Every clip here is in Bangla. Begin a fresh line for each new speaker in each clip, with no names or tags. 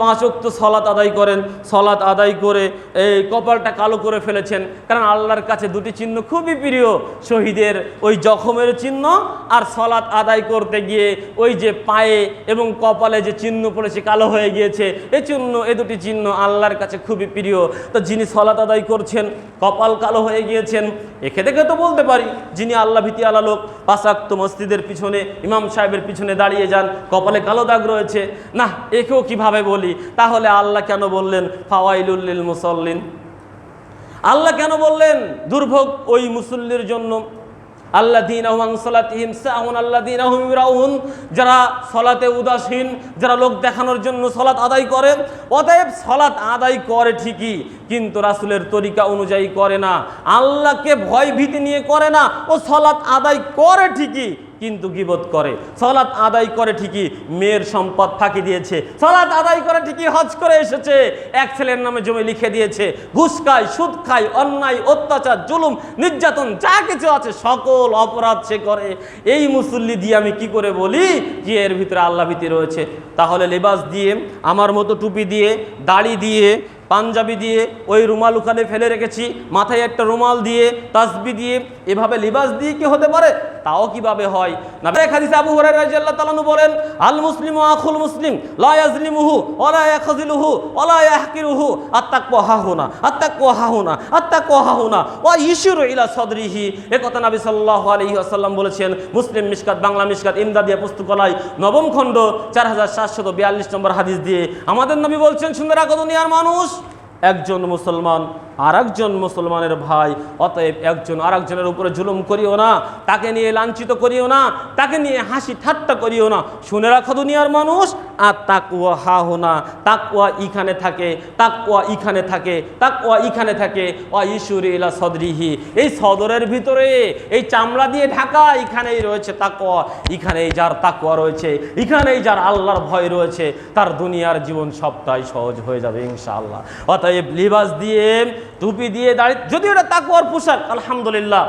পাঁচ অক্ত সলাত আদায় করেন সলাত আদায় করে এই কপালটা কালো করে ফেলেছেন। কারণ আল্লাহর কাছে দুটি চিহ্ন খুবই প্রিয়, শহীদের ওই জখমের চিহ্ন আর সলাত আদায় করতে গিয়ে ওই যে পায়ে এবং কপালে যে চিহ্ন পড়েছে, কালো হয়ে গিয়েছে এই চিহ্ন, এ দুটি চিহ্ন আল্লাহর কাছে খুবই প্রিয়। তো যিনি সলাত আদায় করছেন, কপাল কালো হয়ে গিয়েছেন, একে দেখে তো বলতে পারি, যিনি আল্লাহ ভীতি আলা লোক পাশাক্ত মসজিদের পিছনে, ইমাম সাহেবের পিছনে দাঁড়িয়ে যান, কপালে কালো দাগ রয়েছে। না একেও কীভাবে বলি? তাহলে আল্লাহ কেন বললেন ফাওয়াইলুল্লিল মুসল্লিন? আল্লাহ কেন বললেন, দুর্ভোগ ওই মুসল্লির জন্য? আল্লাহ দিন সালাতিহিম সাহুন আল্লাহ দিন রাউন যারা সলাতে উদাসীন, যারা লোক দেখানোর জন্য সলাৎ আদায় করে, অতএব সলাৎ আদায় করে ঠিকই, কিন্তু রাসুলের তরিকা অনুযায়ী করে না। আল্লাহকে ভয় ভীতি নিয়ে করে না, ও সলাৎ আদায় করে ঠিকই কিন্তু গিবত করে। সলাৎ আদায় করে ঠিকই, মেয়ের সম্পদ ফাঁকি দিয়েছে। সলাৎ আদায় করে ঠিকই হজ করে এসেছে। এক ছেলের নামে জমি লিখে দিয়েছে। ঘুষ খায়, সুদ খায়, অন্যায়, অত্যাচার, জুলুম, নির্যাতন, যা কিছু আছে, সকল অপরাধ সে করে। এই মুসল্লি দিয়ে আমি কি করে বলি? যে এর ভিতরে আল্লাহ ভীতি রয়েছে। তাহলে লেবাস দিয়ে, আমার মতো টুপি দিয়ে, দাড়ি দিয়ে পাঞ্জাবি দিয়ে ওই রুমাল ওখানে ফেলে রেখেছি, মাথায় একটা রুমাল দিয়ে, তাসবি দিয়ে, এভাবে লিবাস দিয়ে কি হতে পারে? তাও কীভাবে হয়? না হাদিসে আবু হুরায়রা রাদিয়াল্লাহু তাআলা আনহু বলেন আল মুসলিমু আখুল মুসলিম, লা ইয়াজলিমুহু ওয়ালা ইয়াখযিলুহু ওয়ালা ইয়াহকিরুহু আত্তাকওয়া হাহুনা আত্তাকওয়া হাহুনা আত্তাকওয়া হাহুনা ওয়া ইশিরু ইলা সদরিহি। এ কথা নবী সাল্লাল্লাহু আলাইহি ওয়াসাল্লাম বলেছেন, মুসলিম মিশকাত, বাংলা মিশকাত, ইমদাদিয়া পুস্তকালয়, নবম খণ্ড 4742 নম্বর হাদিস দিয়ে আমাদের নবী বলছেন সুন্দর আগত দুনিয়ার মানুষ একজন মুসলমান আর একজন মুসলমানের ভাই, অতএব একজন আর একজনের উপরে জুলুম করিও না, তাকে নিয়ে লাঞ্ছিত করিও না, তাকে নিয়ে হাসি ঠাট্টা করিও না। শুনে রাখো দুনিয়ার মানুষ, আর তাকুয়া হা হোনা তাকুয়া ইখানে থাকে তাকুয়া ইখানে থাকে তাকুয়া ইখানে থাকে। ও ইসুরি ইলা সদরিহি। এই সদরের ভিতরে, এই চামড়া দিয়ে ঢাকা এখানেই রয়েছে তাকুয়া এখানেই যার তাকুয়া রয়েছে এখানেই যার আল্লাহর ভয় রয়েছে, তার দুনিয়ার জীবন সবটাই সহজ হয়ে যাবে ইনশাআল্লাহ। অতএব লিবাস দিয়ে, টুপি দিয়ে দাঁড়িয়ে যদি ওটা তাকুয়ার পোশাক, আলহামদুলিল্লাহ।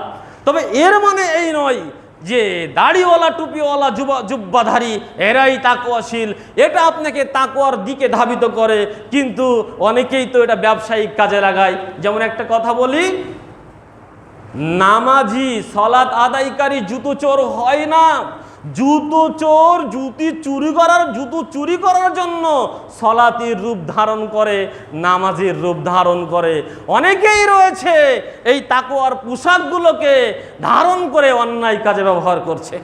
তবে এর মানে এই নয় যে দাড়িওয়ালা, টুপিওয়ালা, যুবা জুব্বাধারী, এরাই তাকুয়াশীল এটা আপনাকে তাকুয়ার দিকে ধাবিত করে, কিন্তু অনেকেই তো এটা ব্যবসায়িক কাজে লাগায়। যেমন একটা কথা বলি, নামাজি, সলাৎ আদায়কারী জুতো চোর হয় না। জুতো চোর, জুতি চুরি করার, জুতো চুরি করার জন্য সলাতির রূপ ধারণ করে, নামাজের রূপ ধারণ করে। অনেকেই রয়েছে এই তাকুয়ার পোশাকগুলোকে ধারণ করে অন্যায় কাজে ব্যবহার করছে।